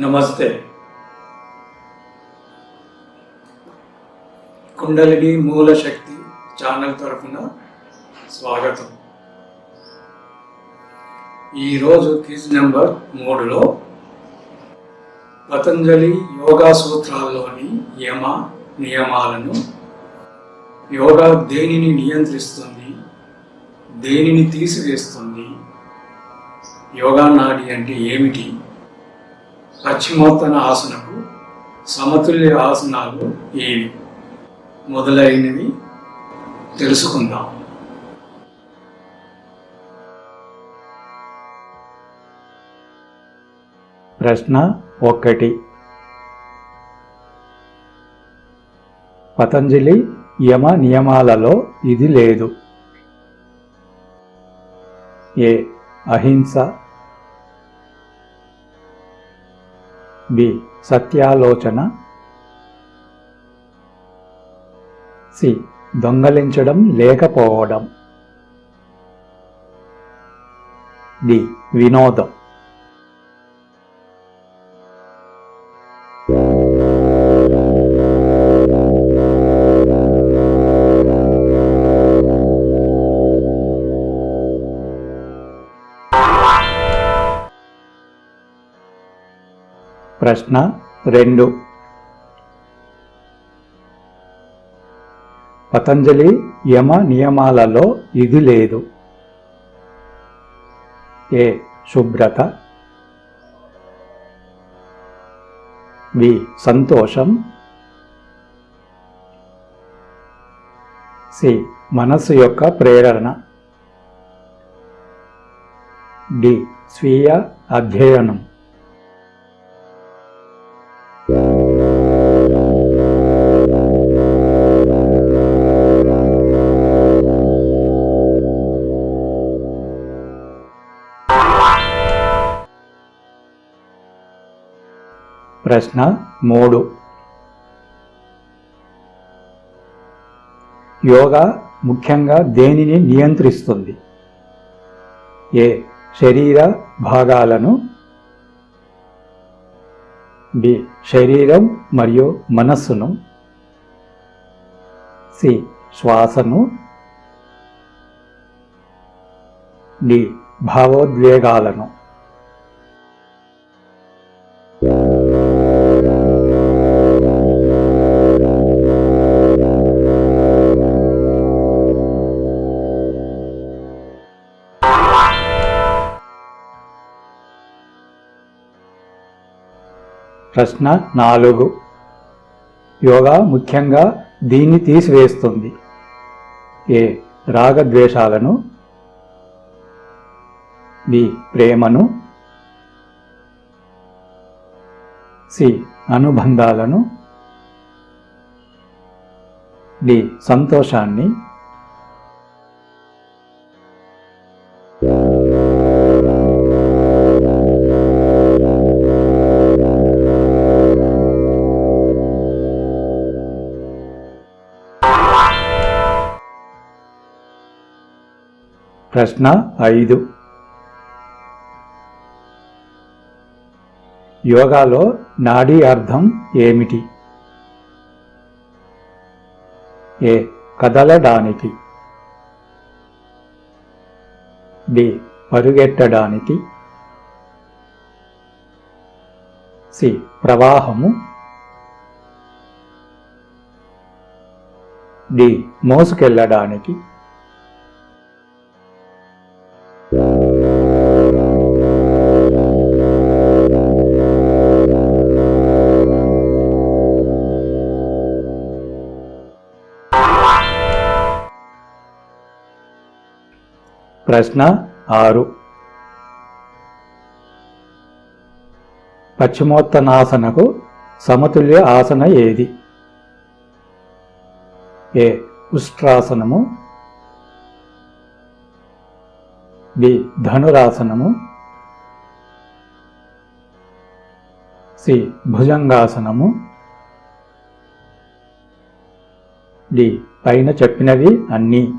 నమస్తే. కుండలిని మూల శక్తి ఛానల్ తరఫున స్వాగతం. ఈరోజు క్విజ్ నెంబర్ మూడులో పతంజలి యోగా సూత్రాల్లోని యమ నియమాలను యోగా దేనిని నియంత్రిస్తుంది దేనిని తీసివేస్తుంది యోగా నాడి అంటే ఏమిటి పశ్చిమోత్తన ఆసనకు సమతుల్య ఆసనాలు ఏవి? మొదలైనవి తెలుసుకుందాం. ప్రశ్న ఒకటి. పతంజలి యమ నియమాలలో ఇది లేదు. ఏ. అహింస బి సత్యాలోచన. సి. దొంగలించడం లేకపోవడం. డి. వినోదం. ప్రశ్న రెండు. పతంజలి యమ నియమాలలో ఇది లేదు. ఏ. శుభ్రత. వి సంతోషం. సి. మనస్సు యొక్క ప్రేరణ. డి. స్వీయ అధ్యయనం. ప్రశ్న మూడు. యోగా ముఖ్యంగా దేనిని నియంత్రిస్తుంది? ఏ. శరీర భాగాలను. బి. శరీరం మరియు మనస్సును. సి. శ్వాసను. డి. భావోద్వేగాలను. ప్రశ్న నాలుగు. యోగా ముఖ్యంగా దీన్ని తీసివేస్తుంది. ఏ. రాగద్వేషాలను. బి. ప్రేమను. సి. అనుబంధాలను. డి. సంతోషాన్ని. ప్రశ్న ఐదు. యోగాలో నాడీ అర్థం ఏమిటి? ఏ. కదలడానికి. బి. పరుగెట్టడానికి సి. ప్రవాహము. డి. మోసుకెళ్ళడానికి. ప్రశ్న ఆరు. పశ్చిమోత్తనాసనకు సమతుల్య ఆసన ఏది? ఏ. ఉష్ట్రాసనము. బి. ధనురాసనము. సి. భుజంగాసనము. డి. పైన చెప్పినవి అన్నీ.